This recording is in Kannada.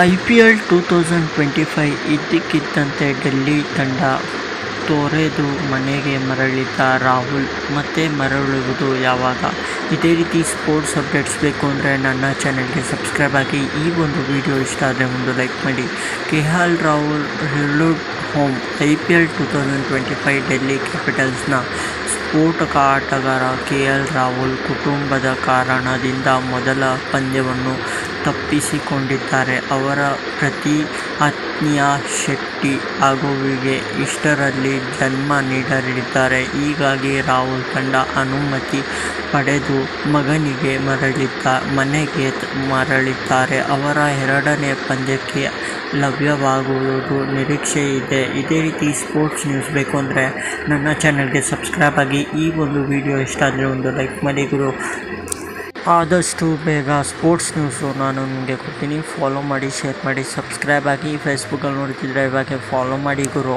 I P L two thousand twenty five ಇದ್ದಕ್ಕಿದ್ದಂತೆ ಡೆಲ್ಲಿ ತಂಡ ತೊರೆದು ಮನೆಗೆ ಮರಳಿದ್ದ ರಾಹುಲ್ ಮತ್ತೆ ಮರಳುವುದು ಯಾವಾಗ? ಇದೇ ರೀತಿ ಸ್ಪೋರ್ಟ್ಸ್ ಅಪ್ಡೇಟ್ಸ್ ಬೇಕು ಅಂದರೆ ನನ್ನ ಚಾನೆಲ್ಗೆ ಸಬ್ಸ್ಕ್ರೈಬ್ ಆಗಿ. ಈ ಒಂದು ವಿಡಿಯೋ ಇಷ್ಟ ಆದರೆ ಒಂದು ಲೈಕ್ ಮಾಡಿ. ಕೆ ಎಲ್ ರಾಹುಲ್ ಹೆರ್ಲುಡ್ home I P L two thousand twenty five Delhi ಕ್ಯಾಪಿಟಲ್ಸ್ನ ಸ್ಫೋಟಕ ಆಟಗಾರ ಕೆ ಎಲ್ ರಾಹುಲ್ ಕುಟುಂಬದ ಕಾರಣದಿಂದ ಮೊದಲ ಪಂದ್ಯವನ್ನು ತಪ್ಪಿಸಿಕೊಂಡಿದ್ದಾರೆ. ಅವರ ಪ್ರತಿ ಆತ್ಮೀಯ ಶೆಟ್ಟಿ ಆಗುವಿಗೆ ಇಷ್ಟರಲ್ಲಿ ಜನ್ಮ ನೀಡಲಿದ್ದಾರೆ. ಹೀಗಾಗಿ ರಾಹುಲ್ ತಂಡ ಅನುಮತಿ ಪಡೆದು ಮಗನಿಗೆ ಮರಳಿದ್ದ, ಮನೆಗೆ ಮರಳಿದ್ದಾರೆ. ಅವರ ಎರಡನೇ ಪಂದ್ಯಕ್ಕೆ ಲಭ್ಯವಾಗುವುದು ನಿರೀಕ್ಷೆ ಇದೆ. ಇದೇ ರೀತಿ ಸ್ಪೋರ್ಟ್ಸ್ ನ್ಯೂಸ್ ಬೇಕು ಅಂದರೆ ನನ್ನ ಚಾನಲ್ಗೆ ಸಬ್ಸ್ಕ್ರೈಬ್ ಆಗಿ ಈ ಒಂದು ವಿಡಿಯೋ ಇಷ್ಟ ಆದರೆ ಒಂದು ಲೈಕ್ ಮಾಡಿ ಗುರು. ಆದಷ್ಟು ಬೇಗ ಸ್ಪೋರ್ಟ್ಸ್ ನ್ಯೂಸು ನಾನು ನಿಮಗೆ ಕೊಡ್ತೀನಿ. ಫಾಲೋ ಮಾಡಿ ಶೇರ್ ಮಾಡಿ ಸಬ್ಸ್ಕ್ರೈಬ್ ಆಗಿ ಫೇಸ್ಬುಕ್ಕಲ್ಲಿ ನೋಡ್ತಿದ್ರೆ ಇವಾಗ ಫಾಲೋ ಮಾಡಿ ಗುರು.